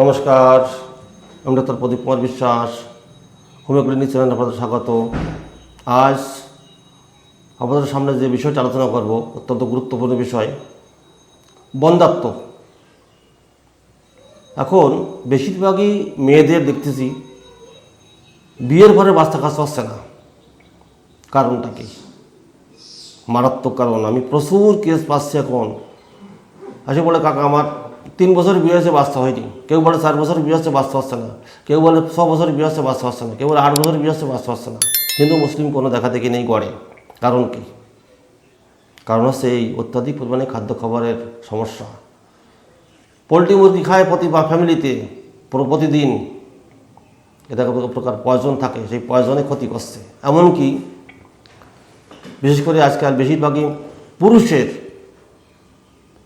নমস্কার, আমি ডক্টর প্রদীপ Kumar Biswas, homeopathy channel আপনাদের স্বাগত। আজ আপনাদের সামনে যে বিষয়টা আলোচনা করব, অত্যন্ত গুরুত্বপূর্ণ বিষয় বন্ধাত্ম এখন বেশিরভাগই মেয়েদের দেখতেছি বিয়ের পরে বাচ্চা কাছে হচ্ছে না। কারণটা কি? মারাত্মক কারণ। আমি প্রচুর কেস পাচ্ছি এখন। আসে বলে কাকা, আমার তিন বছর বিয়ে হয়েছে হয়নি। কেউ বলে চার বছর বিয়ে হচ্ছে বাচ্চা হচ্ছে না। কেউ বলে ছ বছর বিয়ে হচ্ছে বাচ্চা হচ্ছে না। কেউ বলে আট বছর বিয়ে হচ্ছে বাচ্চা হচ্ছে না। কিন্তু মুসলিম কোনো দেখা দেখি নেই গড়ে। কারণ কি? কারণ হচ্ছে এই অত্যাধিক পরিমাণে খাদ্য খাবারের সমস্যা। পোলট্রি মুরগি খায় প্রতি বা ফ্যামিলিতে পুরো প্রতিদিন। এটা এক প্রকার পয়জন থাকে, সেই পয়জনে ক্ষতি করছে। এমনকি বিশেষ করে আজকাল বেশিরভাগই পুরুষের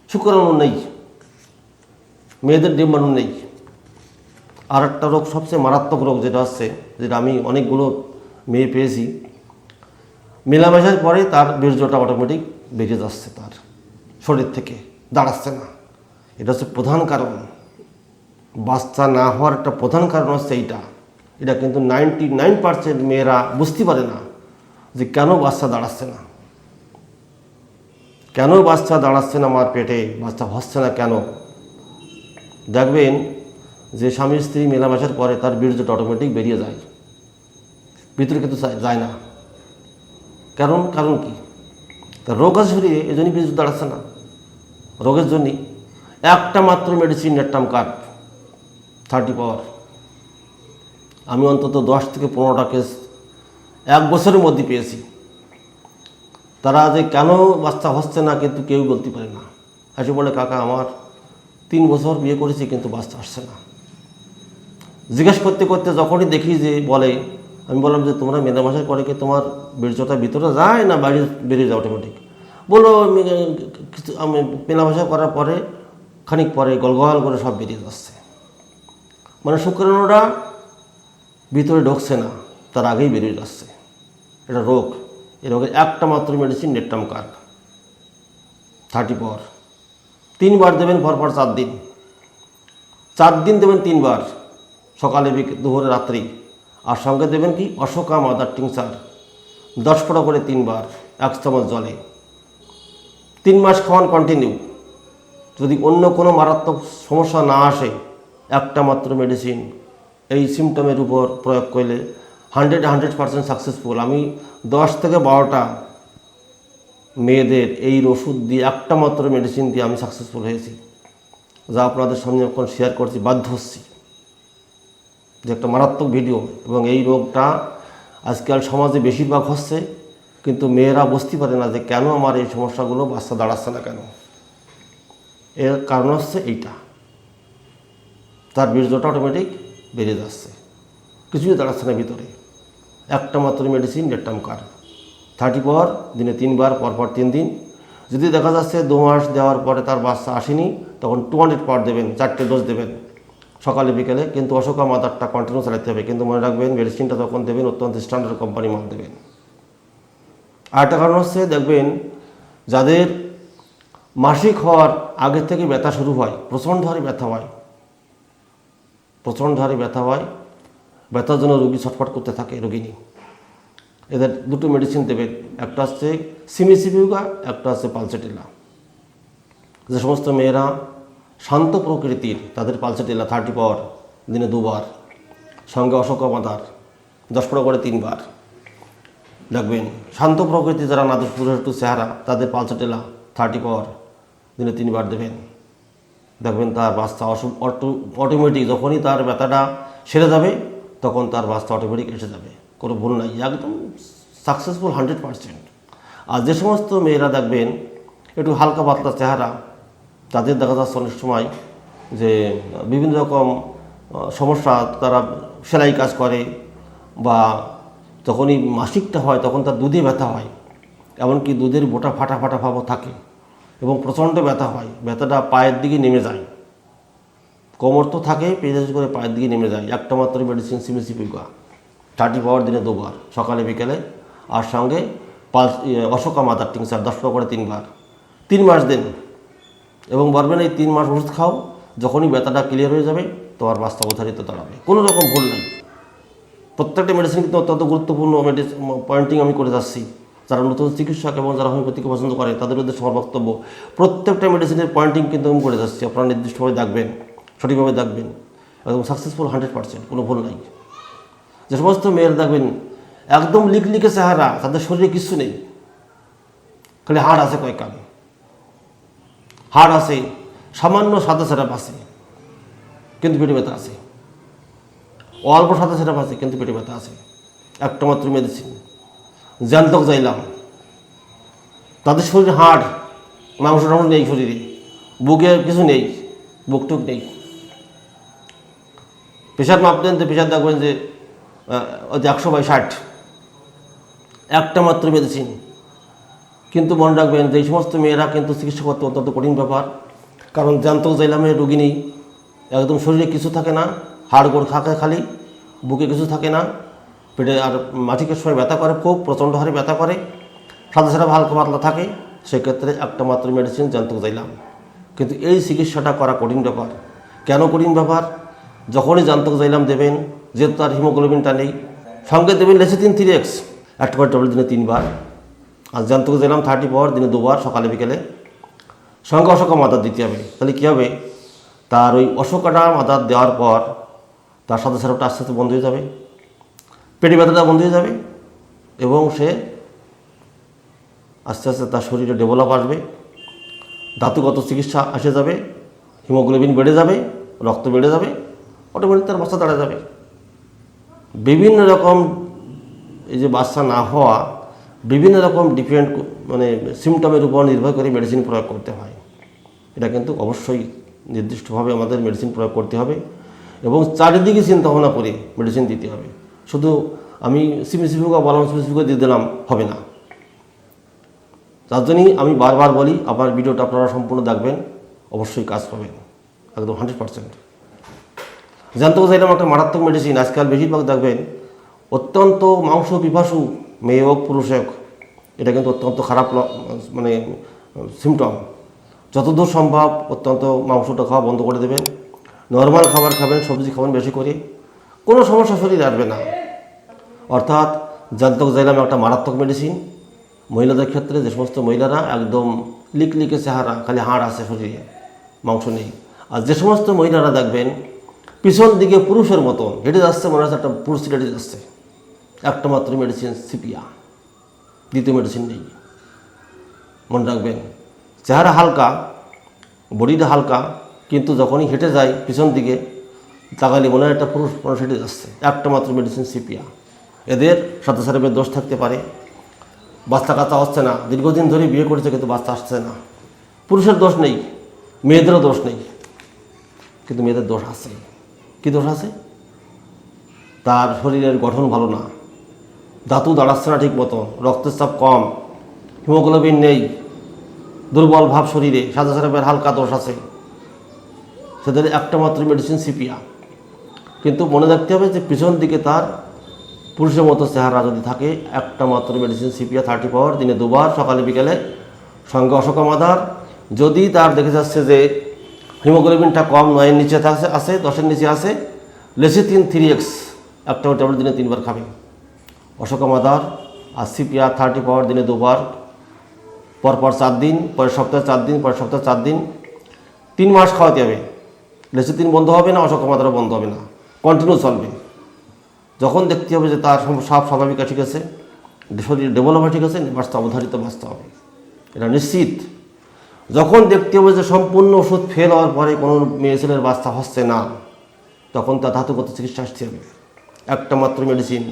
শুক্রাণু নেই। মেয়েদের ডিম্বাণু নেই। আর একটা রোগ, সবচেয়ে মারাত্মক রোগ যেটা হচ্ছে, যেটা আমি অনেকগুলো মেয়ে পেয়েছি, মেলামেশার পরে তার বীর্যটা অটোমেটিক বেরিয়ে যাচ্ছে তার, শরীর থেকে দাঁড়াচ্ছে না। এটা হচ্ছে প্রধান কারণ। বাচ্চা না হওয়ার একটা প্রধান কারণ হচ্ছে এইটা। এটা কিন্তু নাইনটি নাইন পার্সেন্ট মেয়েরা বুঝতে পারে না যে কেন বাচ্চা দাঁড়াচ্ছে না। কেন বাচ্চা দাঁড়াচ্ছে না আমার পেটে? বাচ্চা হচ্ছে না কেন? দেখবেন যে স্বামী স্ত্রী মেলামেশার পরে তার বীর্যটা অটোমেটিক বেরিয়ে যায়। ভিতরে কিন্তু যায়- না। কারণ কারণ কি? তার রোগ আছে শরীরে এই জন্যই বীর্য দাঁড়াচ্ছে না। রোগের জন্যই একটা মাত্র medicine natrum carb thirty power আমি অন্তত দশ থেকে পনেরোটা কেস এক বছরের মধ্যে পেয়েছি। তারা যে কেন বাচ্চা হচ্ছে না কিন্তু কেউ বলতে পারে না। এসে বলে, কাকা, আমার তিন বছর বিয়ে করেছি, কিন্তু বাচ্চা আসছে না। জিজ্ঞেস করতে করতে যখনই দেখি যে বলে, আমি বললাম যে, তোমরা মেলামেশার পরে কি তোমার বীর্যটা ভিতরে যায় না বাইরে বেরিয়ে যায় অটোমেটিক বলল কিছু, আমি মেলামেশা করার পরে, খানিক পরে গলগল করে সব বেরিয়ে যাচ্ছে। মানে শুক্রাণুটা ভিতরে ঢুকছে না, তার আগেই বেরিয়ে যাচ্ছে। এটা রোগ, এই রোগের একটা মাত্র medicine natrum carb. Thirty power তিনবার দেবেন পরপর চার দিন। চার দিন দেবেন তিনবার, সকালে দুপুরে রাত্রি। আর সঙ্গে দেবেন কি? অশোকা মাদার টিংসার দশ ফোঁটা করে তিনবার, এক চামচ জলে। তিন মাস খাওয়ান কন্টিনিউ যদি অন্য কোনো মারাত্মক সমস্যা না আসে, একটা মাত্র মেডিসিন এই সিমটমের উপর প্রয়োগ করলে হান্ড্রেড হান্ড্রেড পার্সেন্ট সাকসেসফুল আমি দশ থেকে বারোটা মেয়েদের এই ওষুধ দিয়ে একটা মাত্র মেডিসিন দিয়ে আমি সাকসেসফুল হয়েছি। যা আপনাদের সামনে এখন শেয়ার করছি, বাধ্য হচ্ছি। যে একটা মারাত্মক ভিডিও এবং এই রোগটা আজকাল সমাজে বেশিরভাগ হচ্ছে, কিন্তু মেয়েরা বুঝতে পারে না যে কেন আমার এই সমস্যাগুলো বাচ্চা দাঁড়াচ্ছে না কেন। এর কারণ হচ্ছে এইটা। তার বীর্যটা অটোমেটিক বেরিয়ে যাচ্ছে। কিছুই দাঁড়াচ্ছে না ভিতরে। একটা মাত্র মেডিসিন ডেটটাম কার থার্টি পাওয়ার দিনে তিনবার পরপর তিন দিন। যদি দেখা যাচ্ছে দু মাস দেওয়ার পরে তার বাচ্চা আসেনি, তখন টু হান্ড্রেড পাওয়ার দেবেন, চারটে ডোজ দেবেন। সকালে, বিকেলে, কিন্তু অশোকা মাদারটা কন্টিনিউ চালাতে হবে। কিন্তু মনে রাখবেন মেডিসিনটা তখন দেবেন, অত্যন্ত স্ট্যান্ডার্ড কোম্পানি মাল দেবেন। আরেকটা কারণ হচ্ছে, দেখবেন, যাদের মাসিক হওয়ার আগে থেকে ব্যথা শুরু হয়, প্রচণ্ড হারে ব্যথা হয়, প্রচণ্ড হারে ব্যথা হয়, ব্যথার জন্য রুগী ছটফট করতে থাকে রোগিনী। এদের দুটো মেডিসিন দেবেন একটা হচ্ছে সিমিসিপিউগা একটা হচ্ছে পালসেটিলা যে সমস্ত মেয়েরা শান্ত প্রকৃতির, তাদের পালসেটিলা থার্টি পাওয়ার দিনে দুবার, সঙ্গে অশোকা মাদার দশ পনেরো করে তিনবার। দেখবেন, শান্ত প্রকৃতি যারা নাদের একটু চেহারা, তাদের পালসেটিলা থার্টি পাওয়ার দিনে তিনবার দেবেন। দেখবেন তার বাচ্চা অসু অটো অটোমেটিক যখনই তার ব্যথাটা সেরে যাবে, তখন তার বাচ্চা অটোমেটিক এসে যাবে। কোনো ভুল নাই একদম সাকসেসফুল হান্ড্রেড পারসেন্ট আর যে সমস্ত মেয়েরা দেখবেন, একটু হালকা পাতলা চেহারা, তাদের দেখা যাচ্ছে অনেক সময় যে বিভিন্ন রকম সমস্যা, তারা সেলাই কাজ করে বা যখনই মাসিকটা হয়, তখন তার দুধে ব্যথা হয়, এমনকি দুধের বোটা ফাটা ফাটা ভাবও থাকে এবং প্রচণ্ড ব্যথা হয়, ব্যথাটা পায়ের দিকে নেমে যায়। কোমর তো থাকে পেজাজ করে পায়ের দিকে নেমে যায়, একটা মাত্র মেডিসিন সিমিসিপিকা থার্টি পাওয়ার দিনে দুবার, সকালে, বিকেলে, আর সঙ্গে পাঁচ অশোকা মাদার টিংসার দশ করে তিনবার তিন মাস দিন। এবং বলবেন এই তিন মাস ওষুধ খাও, যখনই ব্যথাটা ক্লিয়ার হয়ে যাবে, তোমার বাস্তব অবধারিত দাঁড়াবে। কোনো রকম ভুল নেই। প্রত্যেকটা মেডিসিন কিন্তু অত্যন্ত গুরুত্বপূর্ণ মেডিসিন পয়েন্টিং আমি করে যাচ্ছি। যারা নতুন চিকিৎসক এবং যারা হোমিওপ্যাথিকে পছন্দ করে, তাদের উদ্দেশ্যে আমার বক্তব্য, প্রত্যেকটা মেডিসিনের পয়েন্টিং কিন্তু আমি করে যাচ্ছি। আপনারা নির্দিষ্টভাবে দেখবেন, সঠিকভাবে দেখবেন একদম সাকসেসফুল হান্ড্রেড পার্সেন্ট কোনো ভুল নাই। যে সমস্ত মেয়ের দেখবেন একদম লিক লিখে চেহারা, তাদের শরীরে কিছু নেই। খালি হাড় আছে কয়েক কয়েকখান হাড় আছে, সামান্য সাদা সেরাপ আছে, কিন্তু পেটে ব্যথা আছে। অল্প সাদা সেরাপ আছে, কিন্তু পেটে ব্যথা আছে। একটা মাত্র মেডিসিন জ্যান্তক যাইলাম তাদের শরীরে হাড়, মাংস টাংস নেই শরীরে। বুকে কিছু নেই, বুকটুক নেই। প্রেশার মাপতেন তো প্রেশার দেখবেন যে একশো বাই ষাট। একটা মাত্র মেডিসিন কিন্তু মনে রাখবেন যে সমস্ত মেয়েরা কিন্তু চিকিৎসা করতে অত্যন্ত কঠিন ব্যাপার। কারণ জান্তক জাইলামের রোগী নেই। একদম শরীরে কিছু থাকে না হাড় গোড় খাকে খালি, বুকে কিছু থাকে না। পেটে আর মাটিকের সময় ব্যথা করে খুব, প্রচণ্ড হারে ব্যথা করে। সাদা সাদা হালকা পাতলা থাকে। সেক্ষেত্রে একটা মাত্র মেডিসিন জান্তক জাইলাম কিন্তু এই চিকিৎসাটা করা কঠিন ব্যাপার। কেন কঠিন ব্যাপার? যখনই জান্তক জাইলাম দেবেন যেহেতু তার হিমোগ্লোবিনটা নেই সঙ্গে দেবেন লেসিথিন থ্রি এক্স একটা করে ট্যাবলেট দিনে তিনবার। আর জান্তক দিলাম থার্টি পাওয়ার দিনে দুবার, সকালে, বিকেলে। সঙ্গে অশোকা মাদার দিতে হবে তাহলে কী হবে? তার ওই অশোকাটা মাদার দেওয়ার পর তার সাথে সারাপটা আস্তে আস্তে বন্ধ হয়ে যাবে। পেটে ব্যথাটা বন্ধ হয়ে যাবে এবং সে আস্তে আস্তে তার শরীরে ডেভেলপ আসবে। ধাতুগত চিকিৎসা এসে যাবে। হিমোগ্লোবিন বেড়ে যাবে, রক্ত বেড়ে যাবে। অটোমেটিক তার বাচ্চা দাঁড়া যাবে। বিভিন্ন রকম এই যে বাচ্চা না হওয়া, বিভিন্ন রকম ডিফারেন্ট মানে সিমটমের উপর নির্ভর করে মেডিসিন প্রয়োগ করতে হয়। এটা কিন্তু অবশ্যই নির্দিষ্টভাবে আমাদের মেডিসিন প্রয়োগ করতে হবে এবং চারিদিকে চিন্তা ভাবনা করে মেডিসিন দিতে হবে। শুধু আমি স্পেসিফিক বললাম স্পেসিফিক দিয়ে দিলাম, হবে না। তার জন্যই আমি বারবার বলি আপনার ভিডিওটা আপনারা সম্পূর্ণ দেখবেন, অবশ্যই কাজ পাবেন। একদম হান্ড্রেড পার্সেন্ট জানতে চাইলাম একটা মারাত্মক মেডিসিন আজকাল বেশিরভাগ দেখবেন অত্যন্ত মাংস পিপাসু মেয়ে হোক, পুরুষ হোক, এটা কিন্তু অত্যন্ত খারাপ মানে সিমটম যতদূর সম্ভব অত্যন্ত মাংসটা খাওয়া বন্ধ করে দেবেন। নর্মাল খাবার খাবেন, সবজি খাবেন বেশি করে। কোনো সমস্যা শরীরে আসবে না। অর্থাৎ জান্তক জাইলাম একটা মারাত্মক মেডিসিন মহিলাদের ক্ষেত্রে যে সমস্ত মহিলারা একদম লিক লিকে চেহারা, খালি হাড় আছে শরীরে, মাংস নেই। আর যে সমস্ত মহিলারা দেখবেন পিছন দিকে পুরুষের মতন। হেঁটে যাচ্ছে মনে হচ্ছে একটা পুরুষ হেঁটে যাচ্ছে। একটা মাত্র মেডিসিন সিপিয়া দ্বিতীয় মেডিসিন নেই। মনে রাখবেন, চেহারা হালকা বডিটা হালকা, কিন্তু যখনই হেঁটে যায় পিছন দিকে, তাকালে মনে হয় একটা পুরুষ মানুষ হেঁটে যাচ্ছে। একটা মাত্র মেডিসিন সিপিয়া এদের সাথে সাথে দোষ থাকতে পারে। বাচ্চা কাচ্চা হচ্ছে না। দীর্ঘদিন ধরে বিয়ে করেছে কিন্তু বাচ্চা আসছে না। পুরুষের দোষ নেই, মেয়েদেরও দোষ নেই, কিন্তু মেয়েদের দোষ আছে। কী দোষ আছে? তার শরীরের গঠন ভালো না। ধাতু দাঁড়াচ্ছে না ঠিক মতো, রক্তের চাপ কম, হিমোগ্লোবিন নেই, দুর্বল ভাব শরীরে সাদা সারাপের হালকা দোষ আছে। সেদের একটা মাত্র মেডিসিন সিপিয়া কিন্তু মনে রাখতে হবে যে পিছন দিকে তার পুরুষের মতো চেহারা যদি থাকে, একটা মাত্র মেডিসিন সিপিয়া থার্টি পাওয়ার দিনে দুবার, সকালে বিকেলে, সঙ্গে অশোকা মাদার। যদি তার দেখে যাচ্ছে যে হিমোগ্লোবিনটা কম, নয়ের নিচে থাকছে আছে, দশের নিচে আছে। লেসিথিন থ্রি এক্স একটা ট্যাবলেট দিনে তিনবার খাবে। অশোকা মাদার আর সিপিআর থার্টি পাওয়ার দিনে দুবার। পরপর চার দিন, পরের সপ্তাহে চার দিন, পরের সপ্তাহে চার দিন। তিন মাস খাওয়াতে হবে। লেসিথিন বন্ধ হবে না, অশোকা মাদারও বন্ধ হবে না। কন্টিনিউ চলবে। যখন দেখতে হবে যে তার সব স্বাভাবিকা ঠিক আছে, শরীর ডেভেলপ ঠিক আছে বাঁচতে অবধারিত বাঁচতে হবে। এটা নিশ্চিত। যখন দেখতে হবে যে সম্পূর্ণ ওষুধ ফেল হওয়ার পরে কোনো মেয়ে ছেলের বাচ্চা হচ্ছে না, তখন তার ধাতুগত চিকিৎসা আসতে হবে। একটা মাত্র medicine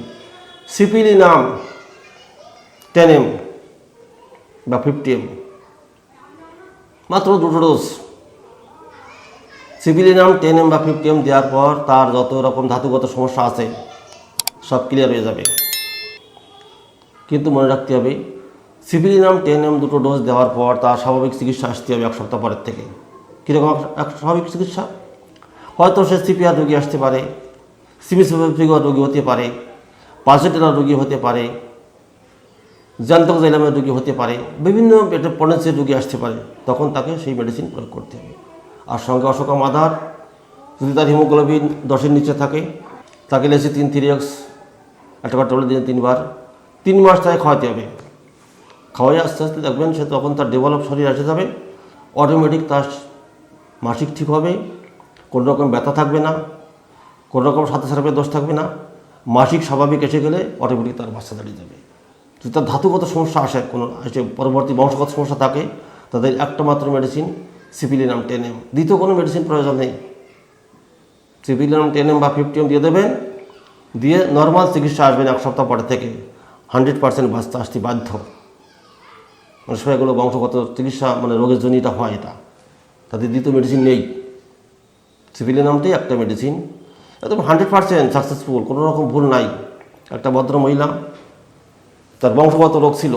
syphilinum ten M বা ফিফটি এম মাত্র দুটো dose syphilinum ten M বা ফিফটি এম দেওয়ার পর তার যত রকম ধাতুগত সমস্যা আছে, সব ক্লিয়ার হয়ে যাবে। কিন্তু মনে রাখতে হবে সিভিলিনাম টেন এম দুটো ডোজ দেওয়ার পর তার স্বাভাবিক চিকিৎসা আসতে হবে এক সপ্তাহ পরের থেকে। কীরকম এক স্বাভাবিক চিকিৎসা? হয়তো সে সিপিআর রোগী আসতে পারে সিমিসিফিক রোগী হতে পারে পার্সেটেরা রোগী হতে পারে জান্তক জাইলামের রোগী হতে পারে, বিভিন্ন পেটের পনেন্সের রোগী আসতে পারে, তখন তাকে সেই মেডিসিন প্রয়োগ করতে হবে। আর সঙ্গে অশোকা মাদার, যদি তার হিমোগ্লোবিন দশের নিচে থাকে, তাকে লেসে তিন থ্রি এক্স, একটা টবলে দিনে তিনবার, তিন মাস তাকে খাওয়াতে হবে। খাওয়াই আস্তে আস্তে দেখবেন সে তখন তার ডেভেলপ শরীর আসে যাবে অটোমেটিক তার মাসিক ঠিক হবে, কোনো রকম ব্যথা থাকবে না, কোনো রকম সাথে সাথে দোষ থাকবে না, মাসিক স্বাভাবিক এসে গেলে অটোমেটিক তার বাচ্চা দাঁড়িয়ে যাবে। যদি তার ধাতুগত সমস্যা আসে, কোনো আসে, পরবর্তী বংশগত সমস্যা থাকে, তাদের একটা মাত্র মেডিসিন সিপিলিনাম টেন এম দ্বিতীয় কোনো মেডিসিন প্রয়োজন নেই। সিপিলিনাম টেন এম বা ফিফটি এম দিয়ে দেবেন, দিয়ে নর্মাল চিকিৎসা আসবেন এক সপ্তাহ পরে থেকে হান্ড্রেড পার্সেন্ট বাঁচতে আসতে বাধ্য। মানে সব এগুলো বংশগত চিকিৎসা মানে রোগের জন্য এটা হয় এটা। তাদের দ্বিতীয় মেডিসিন নেই। সিভিলিনামটাই একটা মেডিসিন একদম হান্ড্রেড পার্সেন্ট সাকসেসফুল কোনো রকম ভুল নাই। একটা ভদ্র মহিলা, তার বংশগত রোগ ছিল।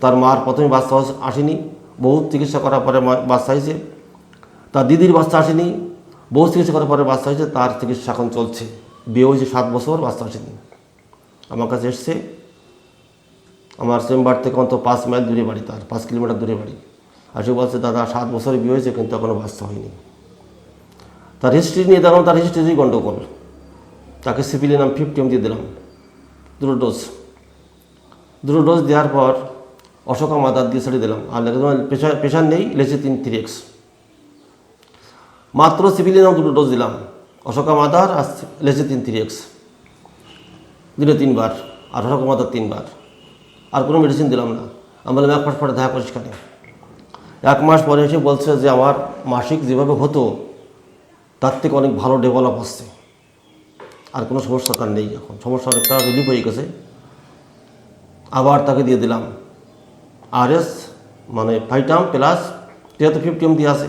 তার মার প্রথমে বাচ্চা আসেনি। বহু চিকিৎসা করার পরে বাচ্চা হয়েছে। তার দিদির বাচ্চা আসেনি। বহু চিকিৎসা করার পরে বাচ্চা হয়েছে। তার চিকিৎসা এখন চলছে। বিয়ে হয়েছে সাত বছর, বাচ্চা আসেনি। আমার কাছে এসছে। আমার চেম্বার থেকে অন্তত পাঁচ মাইল দূরে বাড়ি তার, পাঁচ কিলোমিটার দূরে বাড়ি। আর সে বলছে, দাদা, সাত বছরে বিয়ে হয়েছে, কিন্তু এখনও বাচ্চা হয়নি। তার হিস্ট্রি নিয়ে দেখলাম তার হিস্ট্রি গণ্ডগোল তাকে সিপিলি নাম ফিফটি এম দিয়ে দিলাম। দুটো ডোজ দুটো ডোজ দেওয়ার পর অশোকা মাদার দিয়ে ছেড়ে দিলাম। আর লেখা প্রেশার প্রেশার নেই লেসে তিন থ্রি এক্স মাত্র সিভিলি নাম দুটো ডোজ দিলাম। অশোকা মাদার আর লেসে তিন থ্রি এক্স দিনে তিনবার, আর অশোকা মাদার তিনবার। আর কোনো মেডিসিন দিলাম না। আমি বললাম, এক মাস পরে দেখা করিস কেন? এক মাস পরে এসে বলছে যে, আমার মাসিক যেভাবে হতো, তার থেকে অনেক ভালো ডেভেলপ হচ্ছে। আর কোনো সমস্যা তার নেই এখন। সমস্যা অনেকটা রিলিফ হয়ে গেছে। আবার তাকে দিয়ে দিলাম। আর এস মানে ফাইটাম প্লাস যেহেতু ফিফটি এম দিয়ে আছে।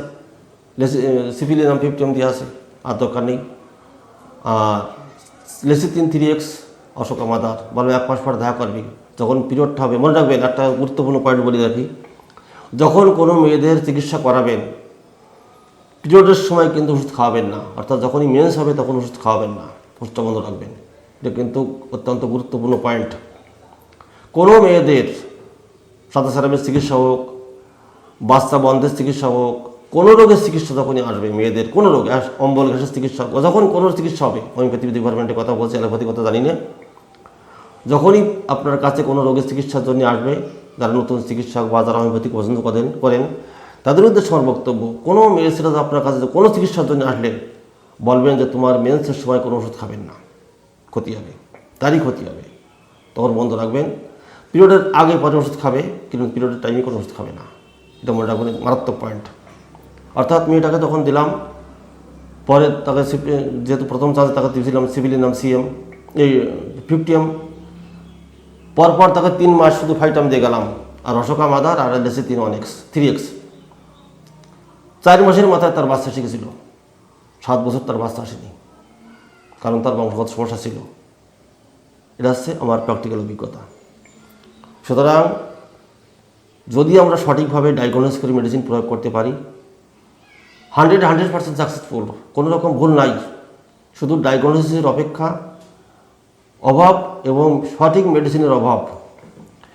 সিভিলিয়াম ফিফটি এম দিয়ে আছে। আর দরকার নেই। আর lecithin three X Ashoka mother. বলবে এক মাস পরে দেখা করবি। যখন পিরিয়ডটা হবে, মনে রাখবেন একটা গুরুত্বপূর্ণ পয়েন্ট বলে রাখি। যখন কোনো মেয়েদের চিকিৎসা করাবেন পিরিয়ডের সময় কিন্তু ওষুধ খাওয়াবেন না। অর্থাৎ যখনই মেন্স হবে তখন ওষুধ খাওয়াবেন না। ওষুধটা বন্ধ রাখবেন। এটা কিন্তু অত্যন্ত গুরুত্বপূর্ণ পয়েন্ট কোনো মেয়েদের সাদা সারামের চিকিৎসা হোক, বাচ্চা বন্ধের চিকিৎসা হোক, কোনো রোগের চিকিৎসা যখনই আসবে মেয়েদের, কোনো রোগ অম্বল গ্যাসের চিকিৎসা যখন কোনো চিকিৎসা হবে হোমিওপ্যাথি ডিপার্টমেন্টের কথা বলছি অ্যালোপ্যাথি কথা জানি না। যখনই আপনার কাছে কোনো রোগের চিকিৎসার জন্য আসবে, যারা নতুন চিকিৎসক বা যারা হোমিওপ্যাথি পছন্দ করেন করেন, তাদের উদ্দেশ্যে আমার বক্তব্য, কোনো মেয়ে আপনার কাছে কোনো চিকিৎসার জন্য আসলে বলবেন যে তোমার মেন্সের সময় কোনো ওষুধ খাবেন না, ক্ষতি হবে, তারই ক্ষতি হবে। তখন বন্ধ রাখবেন। পিরিয়ডের আগে পরে ওষুধ খাবে, কিন্তু পিরিয়ডের টাইমে কোনো ওষুধ খাবে না। এটা মনে রাখবেন মারাত্মক পয়েন্ট অর্থাৎ মেয়েটাকে তখন দিলাম, পরে তাকে যেহেতু প্রথম চার্জে তাকে দিয়েছিলাম সিভিলি নাম সিএম এই ফিফটি এম পরপর তাকে তিন মাস শুধু ফাইটাম দিয়ে গেলাম। আর অশোকা মাদার আর এলএসি তিন এক্স থ্রি এক্স চার মাসের মাথায় তার বাচ্চা শিখেছিল সাত বছর তার বাচ্চা আসেনি। কারণ তার বংশগত সমস্যা ছিল। এটা হচ্ছে আমার প্র্যাকটিক্যাল অভিজ্ঞতা। সুতরাং যদি আমরা সঠিকভাবে ডায়াগনোস করে মেডিসিন প্রয়োগ করতে পারি হান্ড্রেড হান্ড্রেড পার্সেন্ট সাকসেসফুল কোনো রকম ভুল নাই। শুধু ডায়াগনোসিসের অপেক্ষা অভাব এবং সঠিক মেডিসিনের অভাব।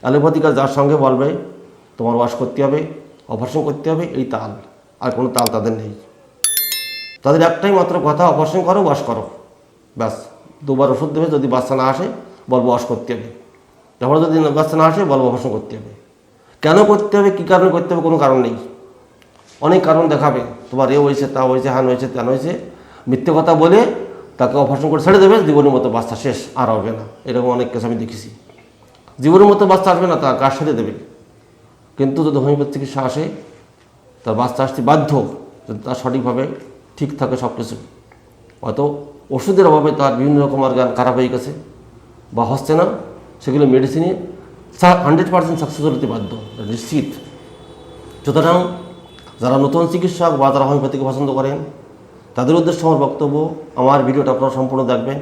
অ্যালোপ্যাথিকা যার সঙ্গে বলবে, তোমার ওয়াশ করতে হবে অপারেশন করতে হবে, এই তাল। আর কোনো তাল তাদের নেই। তাদের একটাই মাত্র কথা অপারেশন করো ওয়াশ করো। ব্যাস, দুবার ওষুধ দেবে, যদি বাচ্চা না আসে, বলব ওয়াশ করতে হবে। তারপরে যদি বাচ্চা না আসে, বলব অপারেশন করতে হবে। কেন করতে হবে, কী কারণে করতে হবে, কোনো কারণ নেই। অনেক কারণ দেখাবে। তোমার এ হয়েছে, তা হয়েছে হান হয়েছে তেন হয়েছে। মিথ্যে কথা বলে তাকে অপারেশন করে ছেড়ে দেবে জীবনের মতো বাচ্চা শেষ, আর হবে না। এরকম অনেক কেস আমি দেখেছি। জীবনের মতো বাচ্চা আসবে না, তা কাজ ছেড়ে দেবে? কিন্তু যদি হোমিওপ্যাথি চিকিৎসা আসে তার বাচ্চা আসতে বাধ্য, যদি তার সঠিকভাবে ঠিক থাকে সব কিছু হয়তো ওষুধের অভাবে তার বিভিন্ন রকম অর্গান খারাপ হয়ে গেছে বা হচ্ছে না, সেগুলো মেডিসিনে হান্ড্রেড পার্সেন্ট সাকসেস হতে বাধ্য, নিশ্চিত। সুতরাং যারা নতুন চিকিৎসক বা যারা হোমিওপ্যাথিকে পছন্দ করেন তাদের উদ্দেশ্যে আমার বক্তব্য, আমার ভিডিওটা আপনারা সম্পূর্ণ দেখবেন।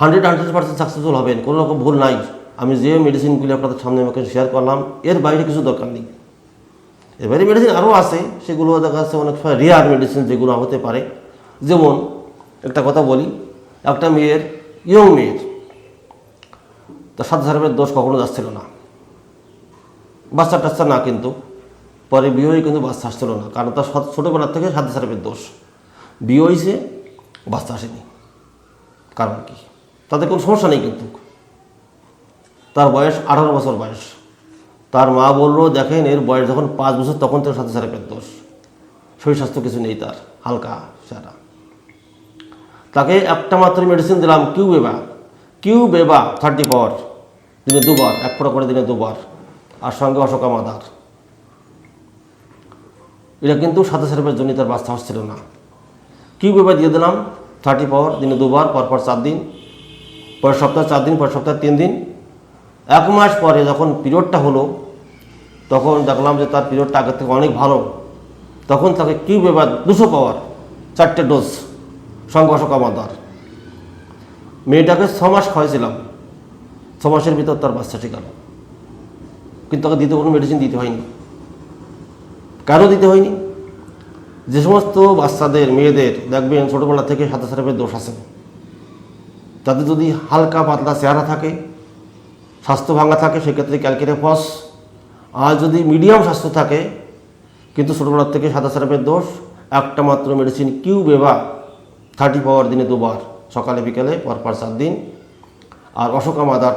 হান্ড্রেড হান্ড্রেড পার্সেন্ট সাকসেসফুল হবেন, কোনো রকম ভুল নাই। আমি যে মেডিসিনগুলি আপনাদের সামনে আমাকে শেয়ার করলাম, এর বাইরে কিছু দরকার নেই। এর বাইরে মেডিসিন আরও আছে, সেগুলো দেখা যাচ্ছে অনেক সময় রেয়ার মেডিসিন যেগুলো হতে পারে। যেমন, একটা কথা বলি, একটা মেয়ের ইয়ং মেয়ের, তার সাত দোষ কখনো যাচ্ছিল না। বাচ্চা টাচ্চা না কিন্তু। পরে বিয়ে হয়ে কিন্তু বাচ্চা আসছিল না, কারণ তার ছোটোবেলার থেকে সাত হাজারের দোষ। বিয়ে হয়েছে, বাচ্চা আসেনি। কারণ কি? তাদের কোনো সমস্যা নেই কিন্তু। তার বয়স আঠারো বছর বয়স। তার মা বলল, দেখেন, এর বয়স যখন পাঁচ বছর, তখন থেকে সাথে সাথে পেট দোষ। শরীর স্বাস্থ্য কিছু নেই তার, হালকা সারা তাকে একটা মাত্র মেডিসিন দিলাম কিউ বেবা কিউ বেবা থার্টি পাওয়ার দিনে দুবার, এক ফোঁটা করে দিনে দুবার। আর সঙ্গে অশোকা মাদার এটা কিন্তু সাথে সাথে জন্য তার বাচ্চা হচ্ছিল না। কিউ বেবা দিয়ে দিলাম? থার্টি পাওয়ার দিনে দুবার পরপর চার দিন, পরের সপ্তাহে চার দিন, পরের সপ্তাহে তিন দিন। এক মাস পরে যখন পিরিয়ডটা হলো, তখন দেখলাম যে তার পিরিয়ডটা আগের থেকে অনেক ভালো। তখন তাকে কিউব এবার দুশো পাওয়ার চারটে ডোজ সঙ্গে অশোকা মাদার মেয়েটাকে ছ মাস খাওয়াইছিলাম। ছ মাসের ভিতর তার বাচ্চা ঠিক গেল কিন্তু তাকে দিতে কোনো মেডিসিন দিতে হয়নি। কেন দিতে হয়নি। যে সমস্ত বাচ্চাদের, মেয়েদের দেখবেন ছোটোবেলা থেকে সাথে সাথে দোষ আছে। তাদের যদি হালকা পাতলা চেহারা থাকে, স্বাস্থ্য ভাঙা থাকে, সেক্ষেত্রে ক্যালকেটে ফস। আর যদি মিডিয়াম স্বাস্থ্য থাকে, কিন্তু ছোটোবেলার থেকে সাদা সারাপের দোষ, একটা মাত্র মেডিসিন কিউ বেবা থার্টি পাওয়ার দিনে দুবার, সকালে, বিকেলে পরপর সাত দিন। আর অশোকা মাদার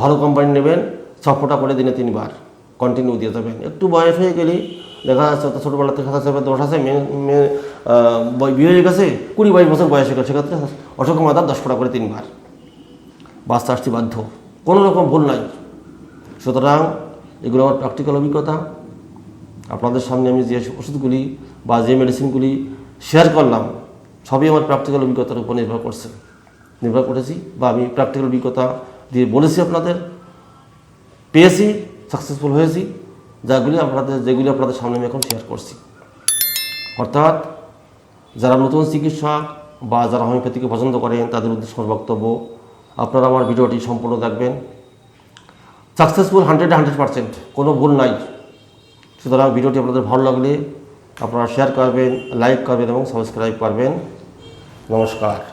ভালো কোম্পানি নেবেন ছ ফোঁটা করে দিনে তিনবার। কন্টিনিউ দিয়ে যাবেন। একটু বয়স হয়ে গেলেই দেখা যাচ্ছে তো ছোটোবেলা থেকে সারাপের দোষ আছে, মেয়ে মেয়ে বয়- হয়ে গেছে, কুড়ি বাইশ বছর বয়স হয়ে গেছে সেক্ষেত্রে অশোকা মাদার দশ ফোঁটা করে তিনবার। বাচ্চা আসতে বাধ্য। কোনো রকম ভুল নাই। সুতরাং এগুলো আমার প্র্যাকটিক্যাল অভিজ্ঞতা। আপনাদের সামনে আমি যে ওষুধগুলি বা যে মেডিসিনগুলি শেয়ার করলাম, সবই আমার প্র্যাকটিক্যাল অভিজ্ঞতার উপর নির্ভর করছে। নির্ভর করেছি বা আমি প্র্যাকটিক্যাল অভিজ্ঞতা দিয়ে বলেছি আপনাদের। পেয়েছি সাকসেসফুল হয়েছি, যাগুলি আপনাদের, যেগুলি আপনাদের সামনে আমি এখন শেয়ার করছি। অর্থাৎ, যারা নতুন চিকিৎসক বা যারা হোমিওপ্যাথিকে পছন্দ করেন, তাদের উদ্দেশ্য বক্তব্য, আপনারা আমার ভিডিওটি সম্পূর্ণ দেখবেন। সাকসেসফুল হান্ড্রেড হান্ড্রেড পার্সেন্ট কোনো ভুল নাই। সুতরাং ভিডিওটি আপনাদের ভালো লাগলে আপনারা শেয়ার করবেন লাইক করবেন এবং সাবস্ক্রাইব করবেন। নমস্কার।